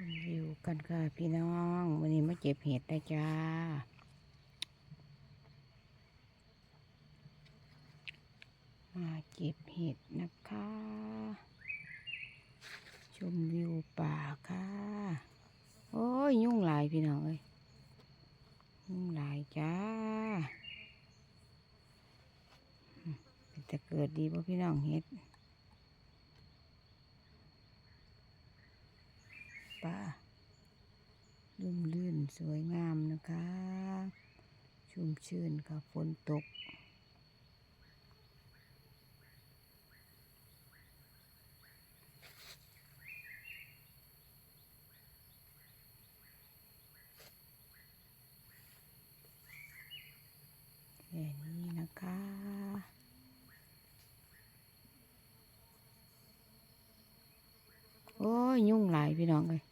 มวิวกันค่ะพี่น้องวันนี้มาเก็บเห็ดได้จ้ามาเก็บเห็ดนะคะ ชมวิวป่าค่ะ โอ้ย ยุ่งหลายพี่น้องเอ้ยยุ่งหลายจ้าเป็นแต่เกิดดีป่ะพี่น้องเห็ด ป่าลุ่มลื่นสวยงามนะคะ ชุ่มชื่นค่ะฝนตก แค่นี้นะคะโอ้ย ยุ่งหลายพี่น้องเลย